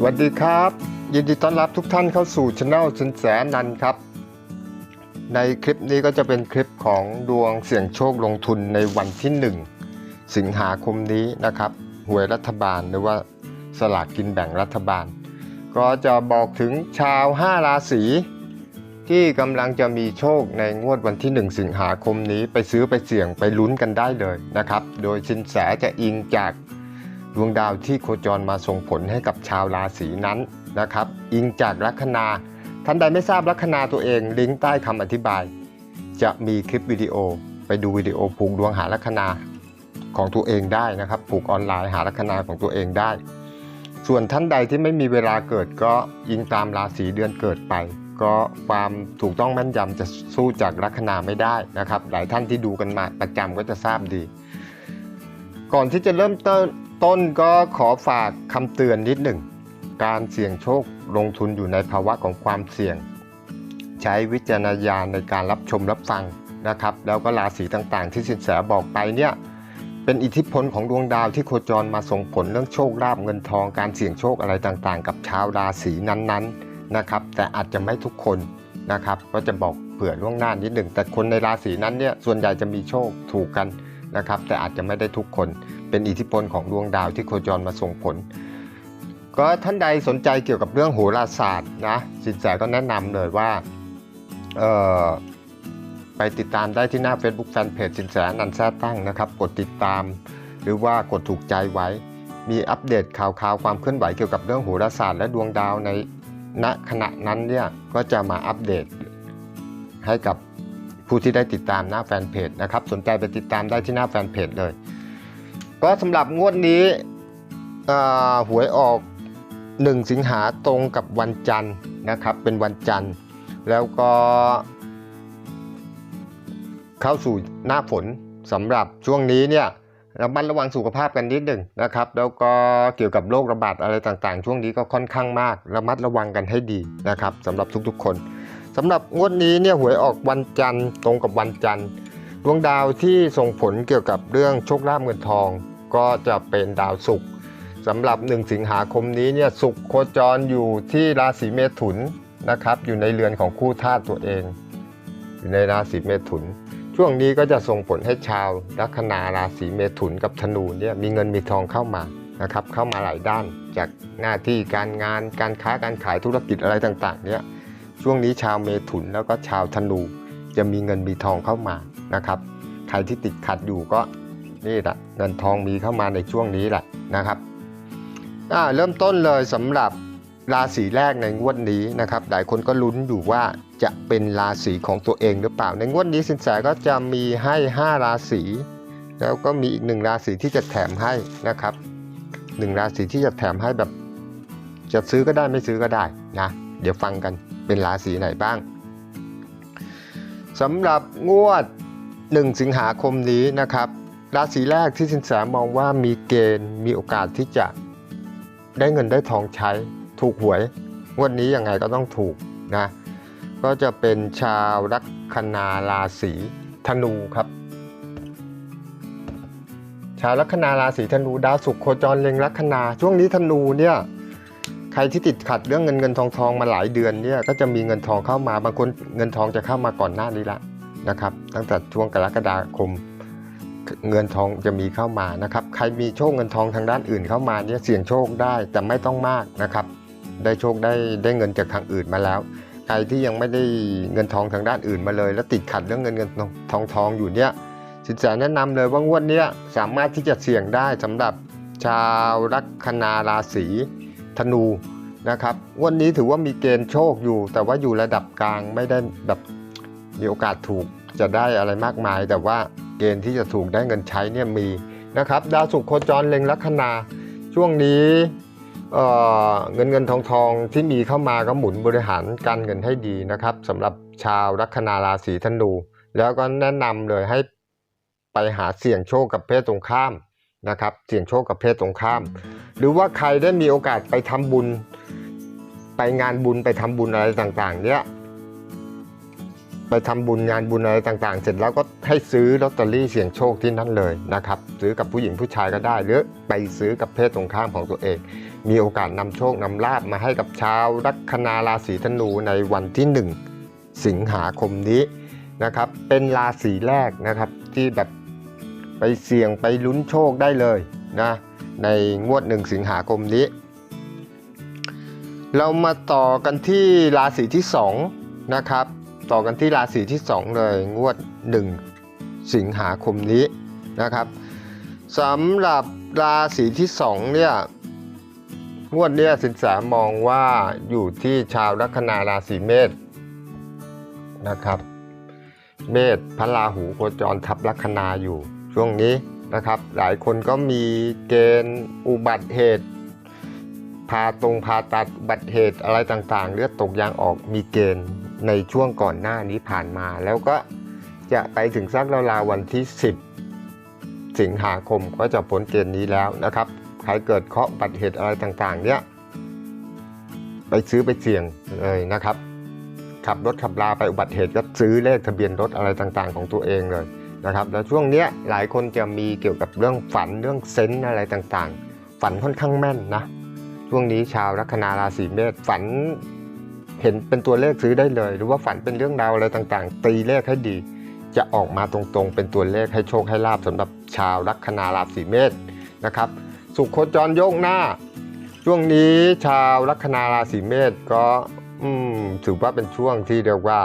สวัสดีครับ ยินดีต้อนรับทุกท่านเข้าสู่ช anel สินแสนันครับ ในคลิปนี้ก็จะเป็นคลิปของดวงเสี่ยงโชคลงทุนในวันที่ 1 สิงหาคมนี้นะครับหวยรัฐบาลหรือว่าสลากกินแบ่งรัฐบาล ก็จะบอกถึงชาว 5 ราศีที่กำลังจะมีโชคในงวดวันที่ 1 สิงหาคมนี้ไปซื้อไปเสี่ยงไปลุ้นกันได้เลยนะครับ โดยสินแสจะอิงจาก ดวงดาวที่โคจรมาส่งผลให้กับชาวราศีนั้นนะครับ อิงจากลัคนาท่านใดไม่ทราบลัคนาตัวเองลิงก์ใต้คำอธิบาย จะมีคลิปวิดีโอ ไปดูวิดีโอผูกดวงหาลัคนาของตัวเองได้นะครับ ผูกออนไลน์หาลัคนาของตัวเองได้ ส่วนท่านใดที่ไม่มีเวลาเกิดก็อิงตามราศีเดือนเกิดไป ก็ความถูกต้องแม่นยำจะสู้จากลัคนาไม่ได้นะครับ หลายท่านที่ดูกันมาประจำก็จะทราบดี ก่อนที่จะเริ่มต้น ต้นก็ขอฝากคำเตือนนิดหนึ่ง การเสี่ยงโชคลงทุนอยู่ในภาวะของความเสี่ยง ใช้วิจารณญาณในการรับชมรับฟังนะครับ แล้วก็ราศีต่างๆ ที่สินแสบอกไปเนี่ยเป็นอิทธิพลของดวงดาวที่โคจรมาส่งผลเรื่องโชคลาภเงินทองการเสี่ยงโชคอะไรต่างๆ กับชาวราศีนั้นๆนะครับ แต่อาจจะไม่ทุกคนนะครับ ก็จะบอกเผื่อล่วงหน้านิดหนึ่งแต่คนในราศีนั้นเนี่ยส่วนใหญ่จะมีโชคถูกกันนะครับ แต่อาจจะไม่ได้ทุกคน เป็นอิทธิพลของดวงดาวที่โคจรมาส่งผล ก็ท่านใดสนใจเกี่ยวกับเรื่องโหราศาสตร์นะสินแสก็แนะนำเลยว่าไปติดตามได้ที่หน้า Facebook Fanpage สินแสนันแท้ตั้งนะครับ กดติดตาม หรือว่ากดถูกใจไว้ มีอัปเดตข่าวข่าวความเคลื่อนไหวเกี่ยวกับเรื่องโหราศาสตร์และดวงดาวในณขณะนั้นเนี่ยก็จะมาอัปเดตให้กับผู้ที่ได้ติดตามหน้าแฟนเพจนะครับ สนใจไปติดตามได้ที่หน้าแฟนเพจเลย ก็สำหรับงวดนี้หวยออก 1 สิงหาตรงกับวันจันทร์นะครับ เป็นวันจันทร์ แล้วก็เข้าสู่หน้าฝนสำหรับช่วงนี้เนี่ยระมัดระวังสุขภาพกันนิดหนึ่งนะครับ แล้วก็เกี่ยวกับโรคระบาดอะไรต่างๆ ช่วงนี้ก็ค่อนข้างมาก ระมัดระวังกันให้ดีนะครับสำหรับทุกๆคนสำหรับงวดนี้เนี่ยหวยออกวันจันทร์ตรงกับวันจันทร์ดวงดาวที่ส่งผลเกี่ยวกับเรื่องโชคลาภเงินทอง ก็จะเป็นดาวศุกร์สำหรับ 1 สิงหาคมนี้เนี่ยศุกร์โคจรอยู่ที่ราศีเมถุนนะครับ อยู่ในเรือนของคู่ธาตุตัวเอง อยู่ในราศีเมถุน ช่วงนี้ก็จะส่งผลให้ชาวลัคนาราศีเมถุนกับธนูเนี่ยมีเงินมีทองเข้ามานะครับเข้ามาหลายด้านจากหน้าที่การงานการค้าการขายธุรกิจอะไรต่างๆเนี่ยช่วงนี้ชาวเมถุนแล้วก็ชาวธนูจะมีเงินมีทองเข้ามานะครับ ใครที่ติดขัดอยู่ก็ นี่แหละเงินทองมีเข้ามาในช่วงนี้แหละนะครับเริ่มต้นเลยสำหรับราศีแรกในงวดนี้นะครับ หลายคนก็ลุ้นอยู่ว่าจะเป็นราศีของตัวเองหรือเปล่า ในงวดนี้สินแสก็จะมีให้ 5 ราศี แล้วก็มีอีกหนึ่งราศีที่จะแถมให้นะครับหนึ่งราศีที่จะแถมให้แบบ จะซื้อก็ได้ไม่ซื้อก็ได้นะเดี๋ยวฟังกันเป็นราศีไหนบ้างสำหรับงวด 1 สิงหาคมนี้นะครับ ราศีแรกที่สินแสมองว่ามีเกณฑ์มีโอกาสที่จะได้เงินได้ทองใช้ถูกหวย งวดนี้ยังไงก็ต้องถูกนะ ก็จะเป็นชาวลัคนาราศีธนูครับ ชาวลัคนาราศีธนูดาวศุกร์โคจรเล็งลัคนา ช่วงนี้ธนูเนี่ยใครที่ติดขัดเรื่องเงินเงินทองทองมาหลายเดือนเนี่ยก็จะมีเงินทองเข้ามาบางคนเงินทองจะเข้ามาก่อนหน้านี้ละนะครับ ตั้งแต่ช่วงกรกฎาคม เงินทองจะมีเข้ามานะครับ ใครมีโชคเงินทองทางด้านอื่นเข้ามาเนี่ยเสี่ยงโชคได้แต่ไม่ต้องมากนะครับ ได้โชคได้ได้เงินจากทางอื่นมาแล้ว ใครที่ยังไม่ได้เงินทองทางด้านอื่นมาเลย แล้วติดขัดเรื่องเงินเงินทองทองอยู่เนี่ยสินแสแนะนำเลยว่างวดเนี้ยสามารถที่จะเสี่ยงได้สำหรับชาวลัคนาราศีธนูนะครับวันนี้ถือว่ามีเกณฑ์โชคอยู่ แต่ว่าอยู่ระดับกลางไม่ได้แบบมีโอกาสถูกจะได้อะไรมากมายแต่ว่า เกณฑ์ที่จะถูกได้เงินใช้เนี่ยมีนะครับ ดาวศุกร์โคจรเล็งลัคนาช่วงนี้เเงินเงินทองทองที่มีเข้ามาก็หมุนบริหารการเงินให้ดีนะครับสำหรับชาวลัคนาราศีธนู แล้วก็แนะนำเลยให้ไปหาเสี่ยงโชคกับเพศตรงข้ามนะครับ เสี่ยงโชคกับเพศตรงข้าม หรือว่าใครได้มีโอกาสไปทำบุญ ไปงานบุญไปทำบุญอะไรต่างๆ เนี้ย ไปทำบุญงานบุญอะไรต่างๆ เสร็จแล้วก็ให้ซื้อลอตเตอรี่เสี่ยงโชคที่นั่นเลยนะครับซื้อกับผู้หญิงผู้ชายก็ได้ หรือไปซื้อกับเพศตรงข้ามของตัวเอง มีโอกาสนำโชคนำลาบมาให้กับชาวลัคนาราศีธนูในวันที่ 1 สิงหาคมนี้นะครับเป็นราศีแรกนะครับที่แบบไปเสี่ยงไปลุ้นโชคได้เลยนะในงวด1สิงหาคมนี้ เรามาต่อกันที่ราศีที่2นะครับ ต่อกันที่ราศีที่ 2 เลยงวด 1 สิงหาคมนี้นะครับสำหรับราศีที่ 2 เนี่ยงวดเนี้ยสินแสมองว่าอยู่ที่ชาวลัคนาราศีเมษนะครับ เมษพระราหูโคจรทับลัคนาอยู่ช่วงนี้นะครับ หลายคนก็มีเกณฑ์อุบัติเหตุพาตรงพาตัดอุบัติเหตุอะไรต่างๆ เลือดตกยางออกมีเกณฑ์ ในช่วงก่อนหน้านี้ผ่านมา แล้วก็จะไปถึงสักราวๆวันที่ 10 สิงหาคมก็จะพ้นเกณฑ์นี้แล้วนะครับ ใครเกิดเคราะห์บัติเหตุอะไรต่างๆ เนี่ยไปซื้อไปเสี่ยงเลยนะครับ ขับรถขับลาไปอุบัติเหตุก็ซื้อเลขทะเบียนรถอะไรต่างๆ ของตัวเองเลยนะครับ แล้วช่วงเนี้ยหลายคนจะมีเกี่ยวกับเรื่องฝันเรื่องเซนส์อะไรต่างๆ ฝันค่อนข้างแม่นนะช่วงนี้ชาวลัคนาราศีเมษฝัน เห็นเป็นตัวเลขซื้อได้เลย หรือว่าฝันเป็นเรื่องราวอะไรต่างๆ ตีเลขให้ดี จะออกมาตรงๆ เป็นตัวเลขให้โชคให้ลาบสำหรับชาวลัคนาราศีเมษนะครับ สุขโคจรโยกหน้า ช่วงนี้ชาวลัคนาราศีเมษก็ถือว่าเป็นช่วงที่เรียกว่า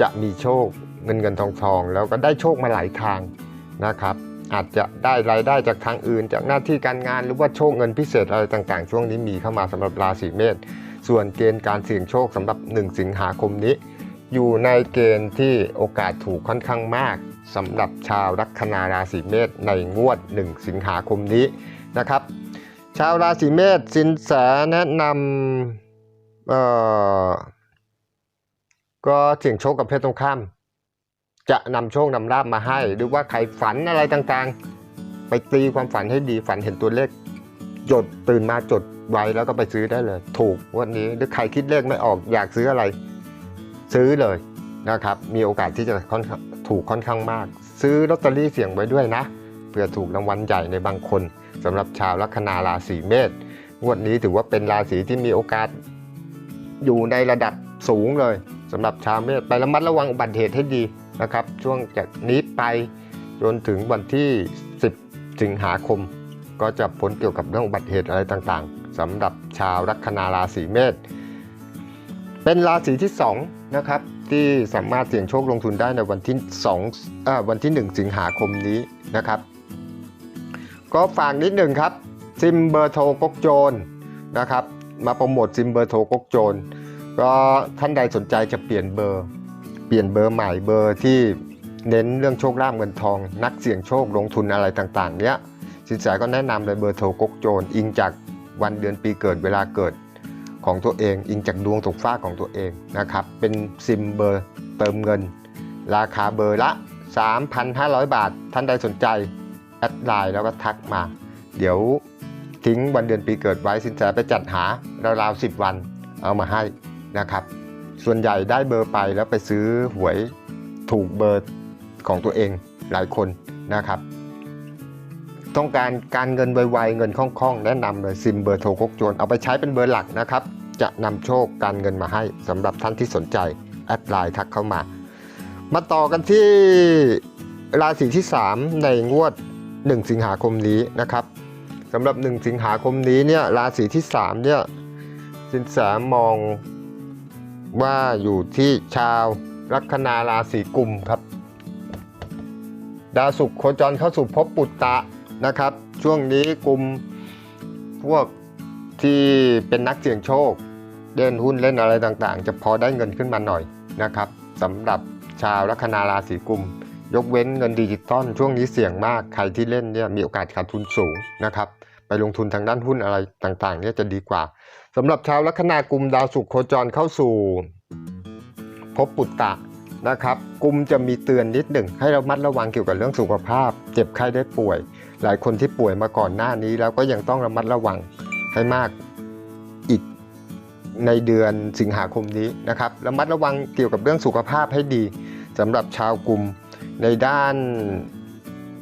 จะมีโชคเงินเงินทองทองแล้วก็ได้โชคมาหลายทางนะครับ อาจจะได้รายได้จากทางอื่น จากหน้าที่การงานหรือว่าโชคเงินพิเศษอะไรต่างๆ ช่วงนี้มีเข้ามาสำหรับราศีเมษ ส่วนเกณฑ์การเสี่ยงโชคสำหรับ 1 สิงหาคมนี้ อยู่ในเกณฑ์ที่โอกาสถูกค่อนข้างมากสำหรับชาวลัคนาราศีเมษในงวด 1 สิงหาคมนี้นะครับ ชาวราศีเมษสินแสแนะนำเอ่อก็เสี่ยงโชคกับเพศตรงข้าม จะนำโชคนำลาบมาให้ หรือว่าใครฝันอะไรต่างๆ ไปตีความฝันให้ดีฝันเห็นตัวเลข จดตื่นมาจด ไว้แล้วก็ไปซื้อได้เลย ถูกวันนี้หรือใครคิดเลขไม่ออกอยากซื้ออะไร ซื้อเลยนะครับ มีโอกาสที่จะค่อนข้างถูกค่อนข้างมาก ซื้อลอตเตอรี่เสี่ยงไว้ด้วยนะเพื่อถูกรางวัลใหญ่ในบางคนสำหรับชาวลัคนาราศีเมษงวดนี้ถือว่าเป็นราศีที่มีโอกาสอยู่ในระดับสูงเลยสำหรับชาวเมษไประมัดระวังอุบัติเหตุให้ดีนะครับ ช่วงจากนี้ไปจนถึงวันที่ 10 สิงหาคม ก็จะพ้นเกี่ยวกับเรื่องอุบัติเหตุอะไรต่างๆ สำหรับชาวลัคนาราศีเมษเป็นราศีที่2นะครับที่สามารถเสี่ยงโชคลงทุนได้ในวันที่2เอ่อวันที่ 1 สิงหาคมนี้นะครับ ก็ฝากนิดหนึ่งครับซิมเบอร์โทรกกโจรนะครับ มาโปรโมทซิมเบอร์โทรกกโจรก็ท่านใดสนใจจะเปลี่ยนเบอร์ เปลี่ยนเบอร์ใหม่เบอร์ที่เน้นเรื่องโชคลาภเงินทอง นักเสี่ยงโชคลงทุนอะไรต่างๆ เนี้ยสินแสก็แนะนำเลยเบอร์โทรกกโจรอิงจาก วันเดือนปีเกิดเวลาเกิดของตัวเอง อิงจากดวงตกฟ้าของตัวเองนะครับ เป็นซิมเบอร์เติมเงิน ราคาเบอร์ละ 3,500 บาท ท่านใดสนใจ แอดไลน์แล้วก็ทักมา เดี๋ยวทิ้งวันเดือนปีเกิดไว้สินแสไปจัดหาราวๆ10 วันเอามาให้นะครับ ส่วนใหญ่ได้เบอร์ไปแล้วไปซื้อหวยถูกเบอร์ของตัวเองหลายคนนะครับ ต้องการการเงินไวๆเงินคล่องๆ แนะนำเลยซิมเบอร์โทรกกโจรเอาไปใช้เป็นเบอร์หลักนะครับ จะนำโชคการเงินมาให้สำหรับท่านที่สนใจแอดไลน์ทักเข้ามา มาต่อกันที่ราศีที่ 3 ในงวด 1 สิงหาคมนี้นะครับสำหรับ 1 สิงหาคมนี้เนี่ยราศีที่3เนี่ยสินแสมองว่าอยู่ที่ชาวลัคนาราศีกุมครับ ดาวศุกร์โคจรเข้าสู่ภพปุตตะ นะครับ ช่วงนี้กลุ่มพวกที่เป็นนักเสี่ยงโชค เล่นหุ้นเล่นอะไรต่างๆ จะพอได้เงินขึ้นมาหน่อยนะครับสำหรับชาวลัคนาราศีกุม ยกเว้นเงินดิจิตอลช่วงนี้เสี่ยงมากใครที่เล่นเนี่ยมีโอกาสขาดทุนสูงนะครับไปลงทุนทางด้านหุ้นอะไรต่างๆเนี่ยจะดีกว่าสำหรับชาวลัคนากุมดาวศุกร์โคจรเข้าสู่ภพปุตตะนะครับกุมจะมีเตือนนิดหนึ่งให้เรามัดระวังเกี่ยวกับเรื่องสุขภาพ เจ็บไข้ได้ป่วย หลายคนที่ป่วยมาก่อนหน้านี้แล้วก็ยังต้องระมัดระวังให้มากอีกในเดือนสิงหาคมนี้นะครับระมัดระวังเกี่ยวกับเรื่องสุขภาพให้ดีสำหรับชาวกลุ่มในด้าน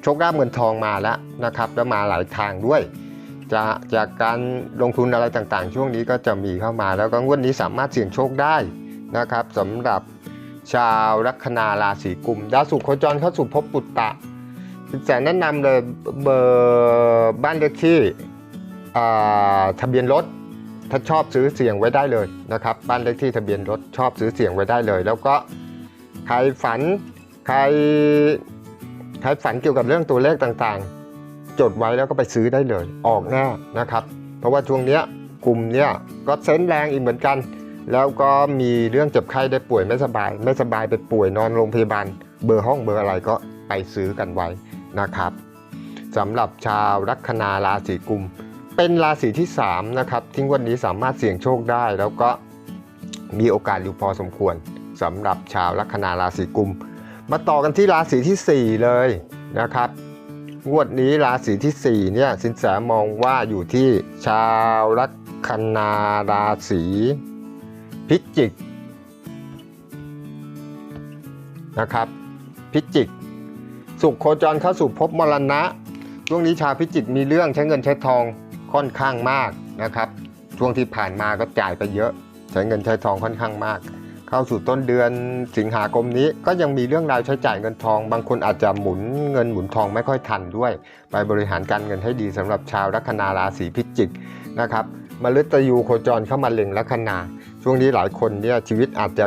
โชคลาภเงินทองมาแล้วนะครับ แล้วมาหลายทางด้วยจะจากการลงทุนอะไรต่างๆ ช่วงนี้ก็จะมีเข้ามา แล้วก็งวดนี้สามารถเสี่ยงโชคได้นะครับสำหรับชาวลัคนาราศีกุมดาวสุขโคจรเข้าสู่ภพปุตตะ สินแสแนะนำเลยเบอร์บ้านเลขที่อ่าทะเบียนรถถ้าชอบซื้อเสียงไว้ได้เลยนะครับ บ้านเลขที่ทะเบียนรถชอบซื้อเสียงไว้ได้เลย แล้วก็ใครฝันใครใครฝันเกี่ยวกับเรื่องตัวเลขต่างๆ จดไว้แล้วก็ไปซื้อได้เลย ออกแน่นะครับ เพราะว่าช่วงเนี้ยกลุ่มเนี้ยก็เซนแรงอีกเหมือนกัน แล้วก็มีเรื่องเจ็บไข้ได้ป่วยไม่สบาย ไม่สบายไปป่วยนอนโรงพยาบาล เบอร์ห้องเบอร์อะไรก็ไปซื้อกันไว้ นะครับสำหรับชาวลัคนาราศีกุม เป็นราศีที่3นะครับที่วันนี้สามารถเสี่ยงโชคได้ แล้วก็มีโอกาสอยู่พอสมควรสำหรับชาวลัคนาราศีกุม มาต่อกันที่ราศีที่ 4 เลยนะครับงวดนี้ราศีที่4เนี่ยสินแสมองว่าอยู่ที่ชาวลัคนาราศีพิจิกนะครับพิจิก สุขโคจรเข้าสู่ภพมรณะ ช่วงนี้ชาวพิจิกมีเรื่องใช้เงินใช้ทองค่อนข้างมากนะครับ ช่วงที่ผ่านมาก็จ่ายไปเยอะ ใช้เงินใช้ทองค่อนข้างมาก เข้าสู่ต้นเดือนสิงหาคมนี้ก็ยังมีเรื่องราวใช้จ่ายเงินทอง บางคนอาจจะหมุนเงินหมุนทองไม่ค่อยทันด้วย ไปบริหารการเงินให้ดีสำหรับชาวลัคนาราศีพิจิกนะครับมฤตยูโคจรเข้ามาเล็งลัคนาช่วงนี้หลายคนเนี่ยชีวิตอาจจะ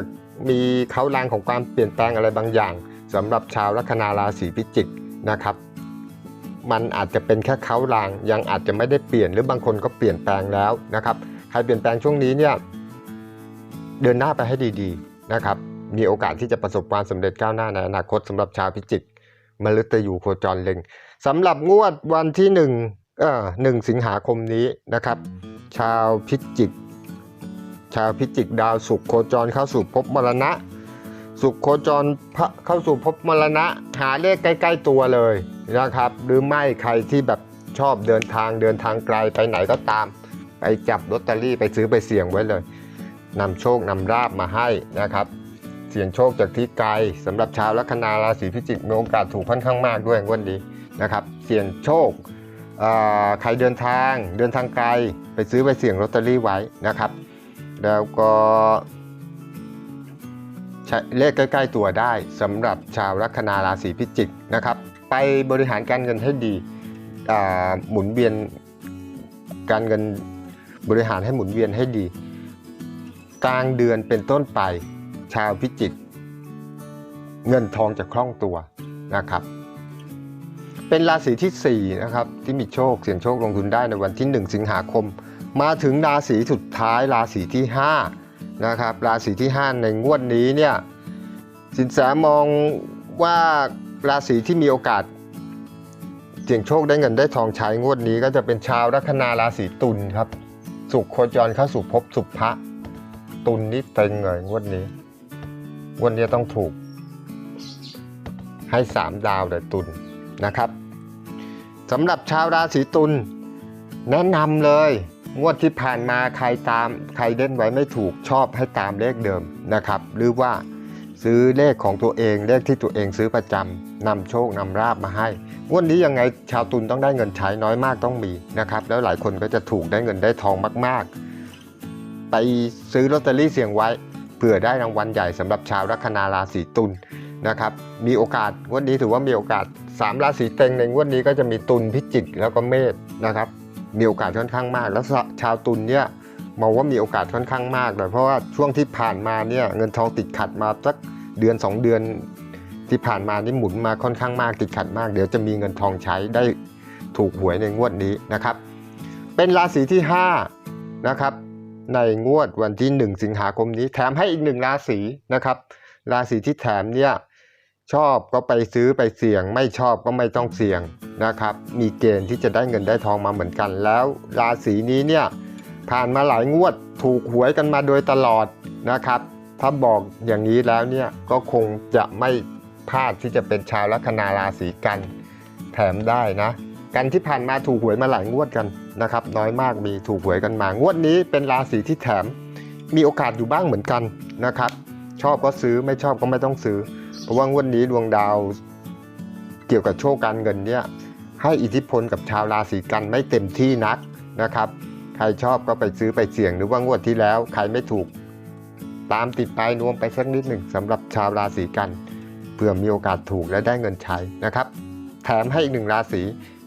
มีเขาลางของความเปลี่ยนแปลงอะไรบางอย่าง สำหรับชาวลัคนาราศีพิจิกนะครับ มันอาจจะเป็นแค่เขาลาง ยังอาจจะไม่ได้เปลี่ยนหรือบางคนก็เปลี่ยนแปลงแล้วนะครับ ใครเปลี่ยนแปลงช่วงนี้เนี่ยเดินหน้าไปให้ดีๆนะครับ มีโอกาสที่จะประสบความสำเร็จก้าวหน้าในอนาคตสำหรับชาวพิจิกมฤตยูโคจรเล็งสำหรับงวดวันที่หนึ่งเอ่อหนึ่งสิงหาคมนี้นะครับ ชาวพิจิก ชาวพิจิกดาวสุขโคจรเข้าสู่ภพมรณะ สุขโคจรเข้าสู่ภพมรณะ หาเลขใกล้ ๆตัวเลยนะครับ หรือไม่ใครที่แบบชอบเดินทางเดินทางไกลไปไหนก็ตาม ไปจับลอตเตอรี่ไปซื้อไปเสี่ยงไว้เลยนำโชคนำราบมาให้นะครับ เสี่ยงโชคจากที่ไกลสำหรับชาวลัคนาราศีพิจิกมีโอกาสถูกค่อนข้างมากด้วยวันนี้นะครับ เสี่ยงโชคใครเดินทางเดินทางไกลไปซื้อไปเสี่ยงลอตเตอรี่ไว้นะครับ แล้วก็ เลขใกล้ ๆ ตัวได้สำหรับชาวลัคนาราศีพิจิกนะครับ ไปบริหารการเงินให้ดีหมุนเวียนการเงินบริหารให้หมุนเวียนให้ดี กลางเดือนเป็นต้นไปชาวพิจิกเงินทองจะคล่องตัวนะครับ เป็นราศีที่ 4 นะครับ ที่มีโชคเสี่ยงโชคลงทุนได้ในวันที่ 1 สิงหาคม มาถึงราศีสุดท้ายราศีที่ 5 นะครับ ราศีที่ 5 ในงวดนี้เนี่ยสินแสมองว่าราศีที่มีโอกาสเสี่ยงโชคได้เงินได้ทองใช้งวดนี้ก็จะเป็นชาวลัคนาราศีตุลครับ สุขโคจรเข้าสู่ภพสุภะตุลนี่เต็งเลยงวดนี้งวดนี้ต้องถูก ให้ 3 ดาวเลยตุลนะครับสำหรับชาวราศีตุลแนะนำเลย งวดที่ผ่านมาใครตามใครเล่นไว้ไม่ถูกชอบให้ตามเลขเดิมนะครับ หรือว่าซื้อเลขของตัวเองเลขที่ตัวเองซื้อประจำนำโชคนำราบมาให้งวดนี้ยังไงชาวตุลต้องได้เงินใช้น้อยมากต้องมีนะครับ แล้วหลายคนก็จะถูกได้เงินได้ทองมาก ๆ ไปซื้อลอตเตอรี่เสี่ยงไว้เผื่อได้รางวัลใหญ่สำหรับชาวลัคนาราศีตุลนะครับ มีโอกาสงวดนี้ถือว่ามีโอกาส 3 ราศีเต็งในงวดนี้ก็จะมีตุลพิจิกแล้วก็เมษนะครับ มีโอกาสค่อนข้างมาก แล้วชาวตุลเนี่ยมองว่ามีโอกาสค่อนข้างมากเลยเพราะว่าช่วงที่ผ่านมาเนี่ยเงินทองติดขัดมาสักเดือน 2 เดือนที่ผ่านมานี่หมุนมาค่อนข้างมากติดขัดมาก เดี๋ยวจะมีเงินทองใช้ได้ถูกหวยในงวดนี้นะครับ เป็นราศีที่5นะครับในงวดวันที่ 1 สิงหาคมนี้ แถมให้อีกหนึ่งราศีนะครับ ราศีที่แถมเนี่ย ชอบก็ไปซื้อไปเสี่ยง ไม่ชอบก็ไม่ต้องเสี่ยงนะครับ มีเกณฑ์ที่จะได้เงินได้ทองมาเหมือนกันแล้ว ราศีนี้เนี่ยผ่านมาหลายงวดถูกหวยกันมาโดยตลอดนะครับ ถ้าบอกอย่างนี้แล้วเนี่ยก็คงจะไม่พลาดที่จะเป็นชาวลัคนาราศีกันแถมได้นะกันที่ผ่านมาถูกหวยมาหลายงวดกันนะครับ น้อยมากมีถูกหวยกันมางวดนี้เป็นราศีที่แถมมีโอกาสอยู่บ้างเหมือนกันนะครับ ชอบก็ซื้อไม่ชอบก็ไม่ต้องซื้อ เพราะว่างวดนี้ดวงดาวเกี่ยวกับโชคการเงินเนี่ยให้อิทธิพลกับชาวราศีกันไม่เต็มที่นักนะครับ ใครชอบก็ไปซื้อไปเสี่ยงหรือว่างวดที่แล้วใครไม่ถูก ตามติดปลายนวมไปสักนิดหนึ่งสำหรับชาวราศีกันเพื่อมีโอกาสถูกและได้เงินใช้นะครับ แถมให้อีกหนึ่งราศี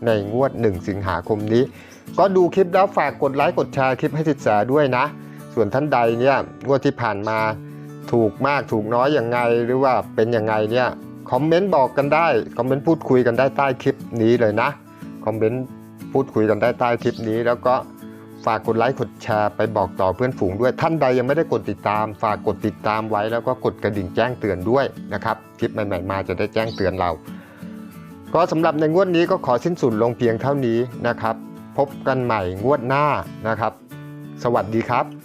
ในงวด 1 สิงหาคมนี้ ก็ดูคลิปแล้วฝากกดไลค์กดแชร์คลิปให้สิทธิ์แสด้วยนะ ส่วนท่านใดเนี่ยงวดที่ผ่านมา ถูกมากถูกน้อยอย่างไงหรือว่าเป็นยังไงเนี่ยคอมเมนต์บอกกันได้คอมเมนต์พูดคุยกันได้ใต้คลิปนี้เลยนะคอมเมนต์พูดคุยกันได้ใต้คลิปนี้ แล้วก็ฝากกดไลค์กดแชร์ไปบอกต่อเพื่อนฝูงด้วย ท่านใดยังไม่ได้กดติดตาม ฝากกดติดตามไว้แล้วก็กดกระดิ่งแจ้งเตือนด้วยนะครับคลิปใหม่ๆมาจะได้แจ้งเตือนเรา ก็สำหรับในงวดนี้ก็ขอสิ้นสุดลงเพียงเท่านี้นะครับ พบกันใหม่งวดหน้านะครับ สวัสดีครับ